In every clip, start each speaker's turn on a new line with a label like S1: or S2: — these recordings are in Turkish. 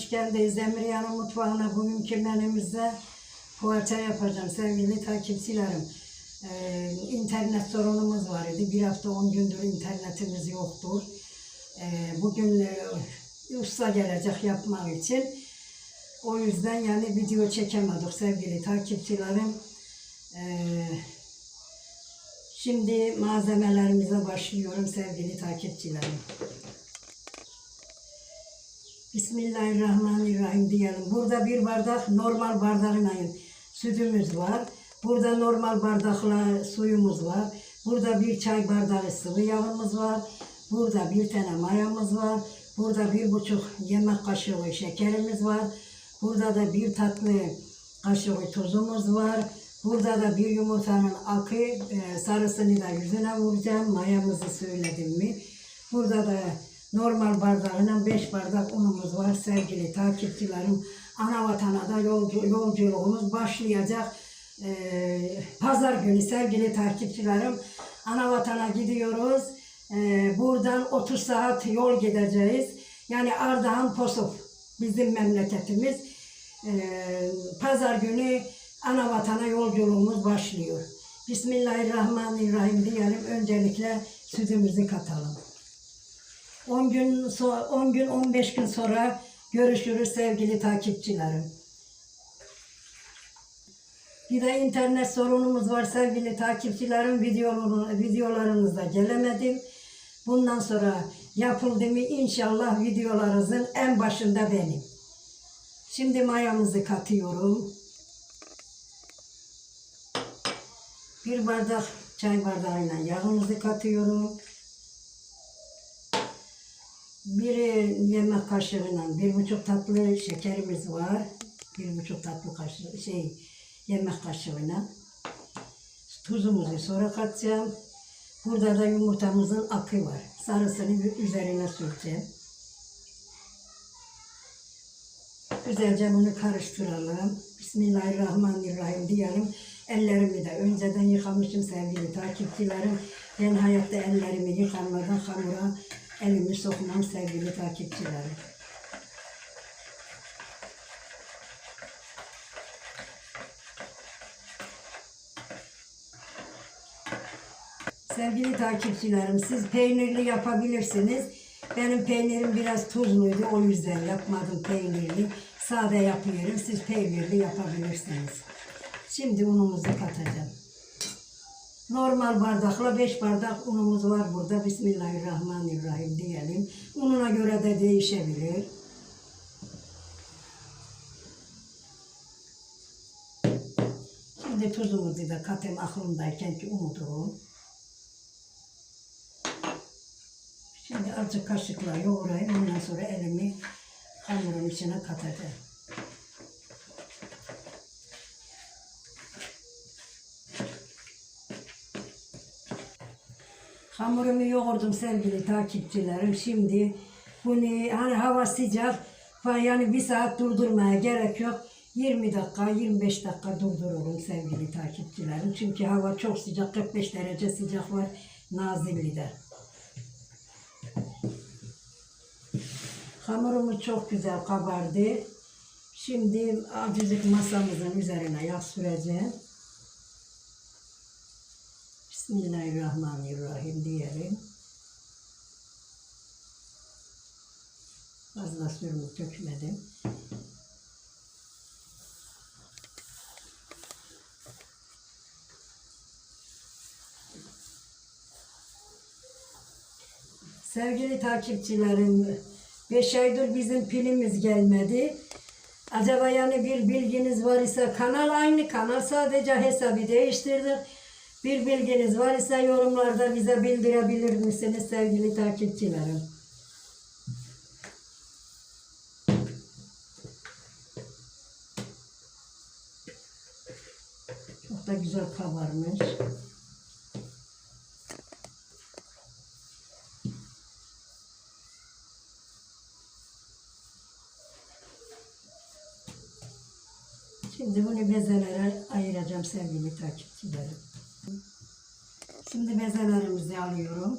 S1: hoş geldiniz Emriyan'ın mutfağına. Bugünkü menümüzde poğaça yapacağım sevgili takipçilerim. Ee, internet sorunumuz var idi. Bir hafta on gündür internetimiz yoktur. Ee, bugün e, usta gelecek yapmak için. O yüzden yani video çekemedik sevgili takipçilerim. Ee, şimdi malzemelerimize başlıyorum sevgili takipçilerim. Bismillahirrahmanirrahim diyelim. Burada bir bardak normal bardağıyla sütümüz var. Burada normal bardakla suyumuz var. Burada bir çay bardağı sıvı yağımız var. Burada bir tane mayamız var. Burada bir buçuk yemek kaşığı şekerimiz var. Burada da bir tatlı kaşığı tuzumuz var. Burada da bir yumurtanın akı, e, sarısını da yüzüne vuracağım. Mayamızı söyledim mi? Burada da normal bardağıyla 5 bardak unumuz var sevgili takipçilerim. Ana vatana da yolcu, yolculuğumuz başlayacak. Ee, Pazar günü sevgili takipçilerim. Ana vatana gidiyoruz. Ee, buradan 30 saat yol gideceğiz. Yani Ardahan Posuf bizim memleketimiz. Ee, Pazar günü ana vatana yolculuğumuz başlıyor. Bismillahirrahmanirrahim diyelim. Öncelikle sütümüzü katalım. 10 gün so 10 gün 15 gün sonra görüşürüz sevgili takipçilerim. Bir de internet sorunumuz var sevgili takipçilerim. Videolarını, gelemedim. Bundan sonra yapıldı mı inşallah videolarınızın en başında benim. Şimdi mayamızı katıyorum. Bir bardak çay bardağıyla yağımızı katıyorum. Bir yemek kaşığıyla bir buçuk tatlı şekerimiz var. Bir buçuk tatlı kaşığı şey yemek kaşığıyla. Tuzumuzu sonra katacağım. Burada da yumurtamızın akı var. Sarısını üzerine süreceğim. Güzelce bunu karıştıralım. Bismillahirrahmanirrahim diyelim. Ellerimi de önceden yıkamışım sevgili takipçilerim. Ben hayatta ellerimi yıkanmadan hamura elimi sokmam sevgili takipçilerim. Sevgili takipçilerim siz peynirli yapabilirsiniz. Benim peynirim biraz tuzluydu o yüzden yapmadım peynirli. Sade yapıyorum siz peynirli yapabilirsiniz. Şimdi unumuzu katacağım. Normal bardakla 5 bardak unumuz var burada. Bismillahirrahmanirrahim diyelim. Ununa göre de değişebilir. Şimdi tuzumuzu da katayım aklımdayken ki unuturum. Şimdi azıcık kaşıkla yoğurayım. Ondan sonra elimi hamurun içine katacağım. Hamurumu yoğurdum sevgili takipçilerim. Şimdi bunu hani hava sıcak yani bir saat durdurmaya gerek yok. 20 dakika 25 dakika durdururum sevgili takipçilerim. Çünkü hava çok sıcak 45 derece sıcak var Nazilli'de. Hamurumuz çok güzel kabardı. Şimdi azıcık masamızın üzerine yağ süreceğim. Bismillahirrahmanirrahim diyelim. Fazla sürümü dökmedim. Sevgili takipçilerim, 5 aydır bizim pilimiz gelmedi. Acaba yani bir bilginiz var ise kanal aynı kanal sadece hesabı değiştirdik. Bir bilginiz var ise yorumlarda bize bildirebilir misiniz sevgili takipçilerim? Çok da güzel kabarmış. Şimdi bunu bezelere ayıracağım sevgili takipçilerim. Şimdi bezelerimizi alıyorum.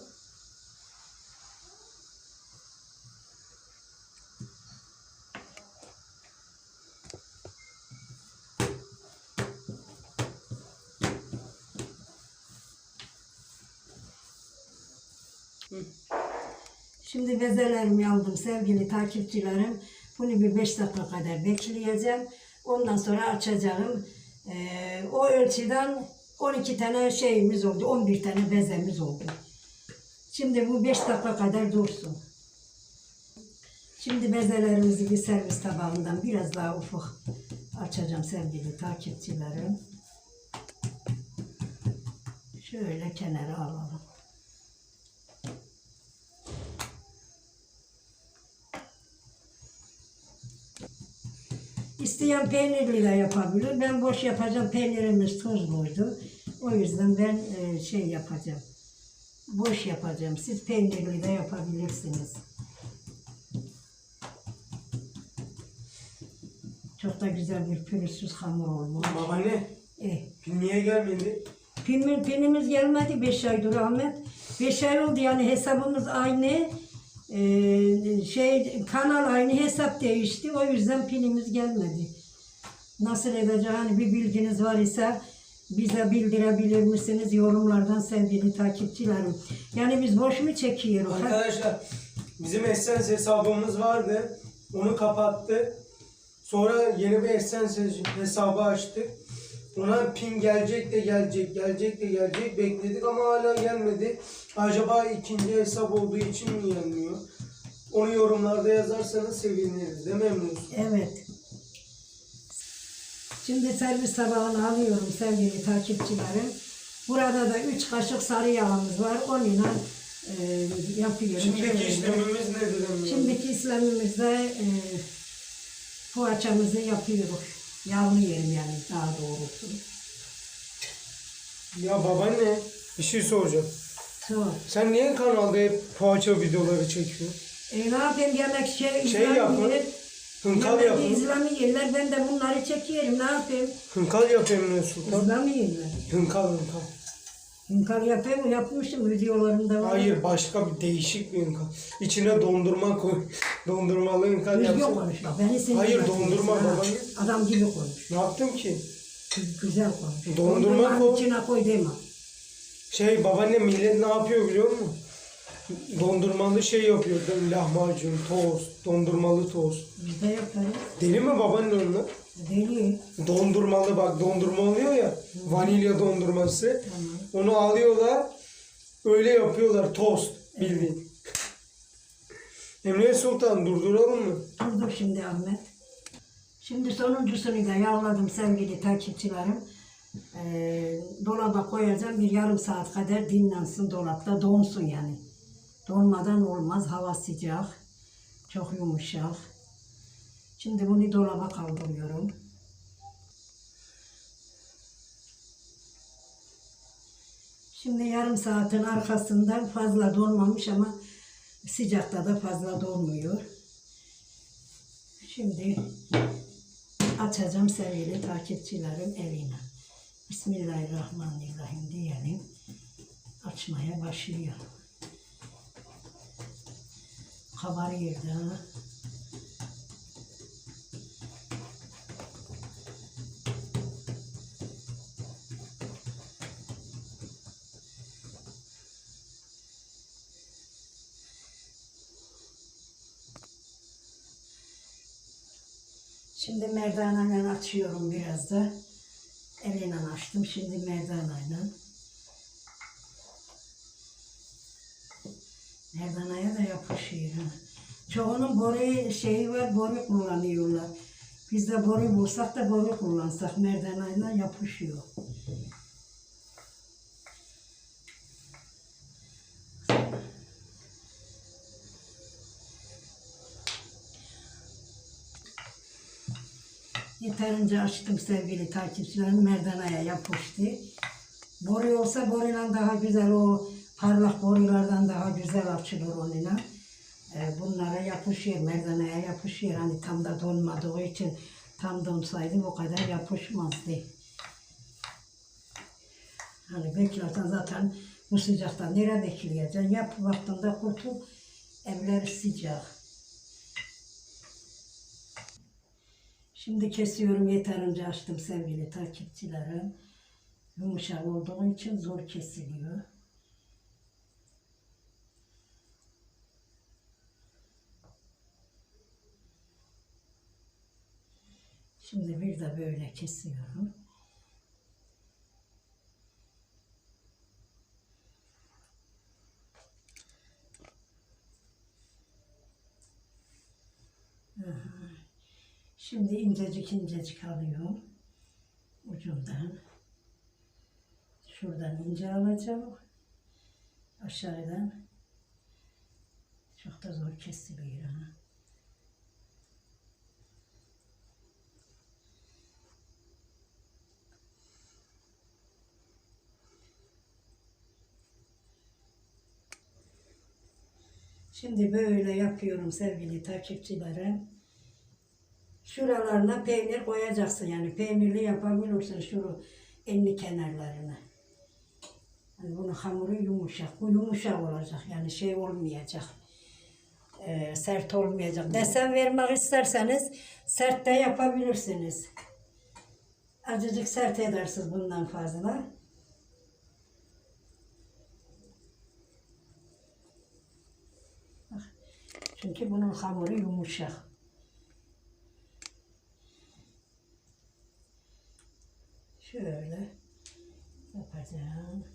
S1: Şimdi bezelerimi aldım sevgili takipçilerim. Bunu bir 5 dakika kadar bekleyeceğim. Ondan sonra açacağım. Ee, o ölçüden 12 tane şeyimiz oldu. 11 tane bezemiz oldu. Şimdi bu 5 dakika kadar dursun. Şimdi bezelerimizi bir servis tabağından biraz daha ufak açacağım sevgili takipçilerim. Şöyle kenara alalım. İsteyen peynirli de yapabilir. Ben boş yapacağım. Peynirimiz tuzluydu. O yüzden ben e, şey yapacağım. Boş yapacağım. Siz peynirli de yapabilirsiniz. Çok da güzel bir pürüzsüz hamur olmuş.
S2: Babaanne,
S1: Eh,
S2: pil niye gelmedi?
S1: Pilmin, pilimiz gelmedi 5 aydır Ahmet. 5 ay oldu yani hesabımız aynı. Ee, şey kanal aynı hesap değişti. O yüzden pilimiz gelmedi. Nasıl edeceğim hani bir bilginiz var ise bize bildirebilir misiniz yorumlardan sevgili takipçilerim. Yani biz boş mu çekiyoruz?
S2: Arkadaşlar, bizim Essence hesabımız vardı. Onu kapattı. Sonra yeni bir Essence hesabı açtık. Ona pin gelecek de gelecek, gelecek de gelecek bekledik ama hala gelmedi. Acaba ikinci hesap olduğu için mi gelmiyor? Onu yorumlarda yazarsanız seviniriz değil mi Emre?
S1: Evet. Şimdi servis tabağını alıyorum sevgili takipçilerim. Burada da 3 kaşık sarı yağımız var. Onunla e, yapıyorum.
S2: Şimdiki
S1: Şöyle.
S2: işlemimiz nedir?
S1: Şimdiki İslam'ımızda e, poğaçamızı yapıyoruz. Yağlı yiyelim yani daha doğrusu.
S2: Ya babaanne, bir şey soracağım.
S1: Sonra,
S2: Sen niye kanalda hep poğaça videoları çekiyorsun?
S1: e, ne yapayım yemek şey,
S2: Şey yapın. Hınkal
S1: Yemek
S2: yapın.
S1: İslam'ı yerler ben de bunları çekiyorum ne yapayım?
S2: Hınkal yap Emre Sultan.
S1: İslam'ı yerler.
S2: Hınkal hınkal.
S1: Hünkar yapayım yapmışım videolarında var.
S2: Hayır başka bir değişik bir hınkal. İçine dondurma koy. Dondurmalı hınkal
S1: Düzgün
S2: yapsın.
S1: konuş bak beni sinir
S2: Hayır, dondurma baba.
S1: Adam gibi konuş.
S2: Ne yaptım ki?
S1: Güzel konuş.
S2: Dondurma
S1: Dondurmanın
S2: koy.
S1: içine koy deme.
S2: Şey babaanne millet ne yapıyor biliyor musun? Dondurmalı şey yapıyor değil mi? Lahmacun, tost, dondurmalı tost.
S1: Biz de yaparız.
S2: Deli mi babaanne onlar?
S1: Deli.
S2: Dondurmalı bak dondurma oluyor ya. Vanilya dondurması. Onu alıyorlar. Öyle yapıyorlar tost bildiğin. Emre Sultan durduralım mı?
S1: Durduk şimdi Ahmet. Şimdi sonuncusunu da yağladım sevgili takipçilerim. Ee, dolaba koyacağım bir yarım saat kadar dinlensin dolapta donsun yani. Donmadan olmaz hava sıcak. Çok yumuşak. Şimdi bunu dolaba kaldırıyorum. Şimdi yarım saatin arkasından fazla donmamış ama sıcakta da fazla donmuyor. Şimdi açacağım sevgili takipçilerim evine. Bismillahirrahmanirrahim diyelim. Açmaya başlıyor. Kabarıyor da. Şimdi merdaneyle açıyorum biraz da. Eliyle açtım. Şimdi merdaneyle. Ha. Çoğunun boru şeyi var, boru kullanıyorlar. Biz de boru bulsak da boru kullansak merdaneyle yapışıyor. Yeterince açtım sevgili takipçilerim. Merdaneye yapıştı. Boru olsa boruyla daha güzel o parlak borulardan daha güzel açılır onunla. Yapışıyor, merdaneye yapışıyor. Hani tam da donmadığı için tam donsaydı o kadar yapışmazdı. Hani beklersen zaten bu sıcakta nereye bekleyeceksin? Yap vaktinde kurtul, evler sıcak. Şimdi kesiyorum yeterince açtım sevgili takipçilerim. Yumuşak olduğu için zor kesiliyor. Şimdi bir de böyle kesiyorum. Şimdi incecik incecik alıyorum ucundan. Şuradan ince alacağım. Aşağıdan. Çok da zor kesiliyor. ha. Şimdi böyle yapıyorum sevgili takipçilerim. Şuralarına peynir koyacaksın yani peynirli yapabilirsin şu enli kenarlarına. Yani bunun hamuru yumuşak. Bu yumuşak olacak yani şey olmayacak. Ee, sert olmayacak. Desen vermek isterseniz sert de yapabilirsiniz. Azıcık sert edersiniz bundan fazla. Bak, Çünkü bunun hamuru yumuşak. Şöyle yapacağım.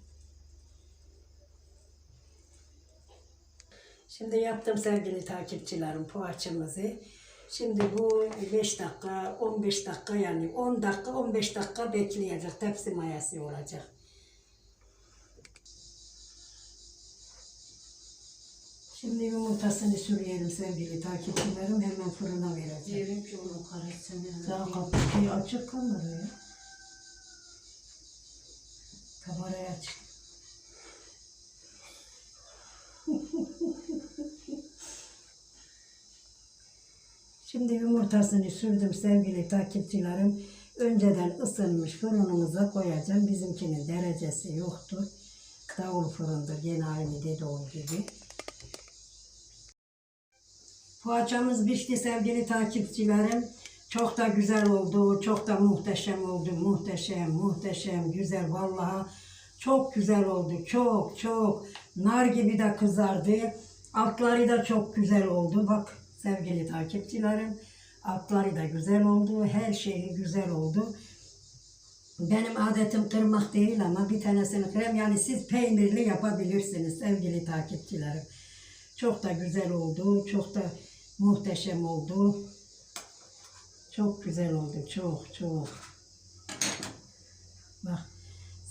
S1: Şimdi yaptım sevgili takipçilerim poğaçamızı. Şimdi bu 5 dakika, 15 dakika yani 10 dakika, 15 dakika bekleyecek. Tepsi mayası olacak. Şimdi yumurtasını sürüyelim sevgili takipçilerim. Hemen fırına vereceğim.
S3: Diyelim ki onun karesini.
S1: Daha kapıyı açık kamerayı. Kamerayı açık. Şimdi yumurtasını sürdüm sevgili takipçilerim. Önceden ısınmış fırınımıza koyacağım. Bizimkinin derecesi yoktur. Davul fırındır. Yine aynı dediğim gibi. Poğaçamız pişti sevgili takipçilerim. Çok da güzel oldu, çok da muhteşem oldu. Muhteşem, muhteşem, güzel. Vallahi çok güzel oldu. Çok, çok. Nar gibi de kızardı. Altları da çok güzel oldu. Bak sevgili takipçilerim. Altları da güzel oldu. Her şeyi güzel oldu. Benim adetim kırmak değil ama bir tanesini kırayım. Yani siz peynirli yapabilirsiniz sevgili takipçilerim. Çok da güzel oldu. Çok da muhteşem oldu. Çok güzel oldu. Çok çok. Bak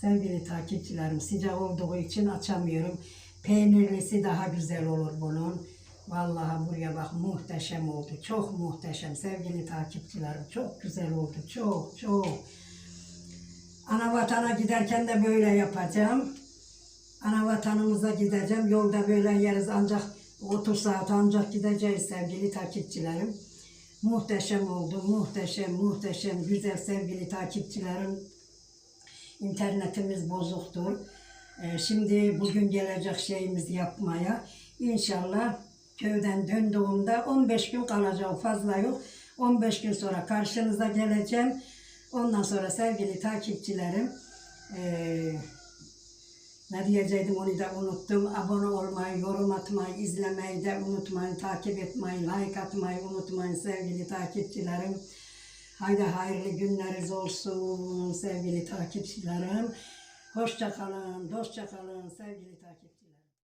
S1: sevgili takipçilerim sıcak olduğu için açamıyorum. Peynirlisi daha güzel olur bunun. Vallahi buraya bak muhteşem oldu. Çok muhteşem sevgili takipçilerim. Çok güzel oldu. Çok çok. Ana vatana giderken de böyle yapacağım. Ana vatanımıza gideceğim. Yolda böyle yeriz ancak 30 saat ancak gideceğiz sevgili takipçilerim. Muhteşem oldu, muhteşem, muhteşem, güzel sevgili takipçilerim. İnternetimiz bozuktur. Ee, şimdi bugün gelecek şeyimizi yapmaya. İnşallah köyden döndüğümde 15 gün kalacağım fazla yok. 15 gün sonra karşınıza geleceğim. Ondan sonra sevgili takipçilerim eee ne diyecektim onu da unuttum. Abone olmayı, yorum atmayı, izlemeyi de unutmayın. Takip etmeyi, like atmayı unutmayın sevgili takipçilerim. Haydi hayırlı günleriniz olsun sevgili takipçilerim. Hoşça kalın, sevgili takipçilerim.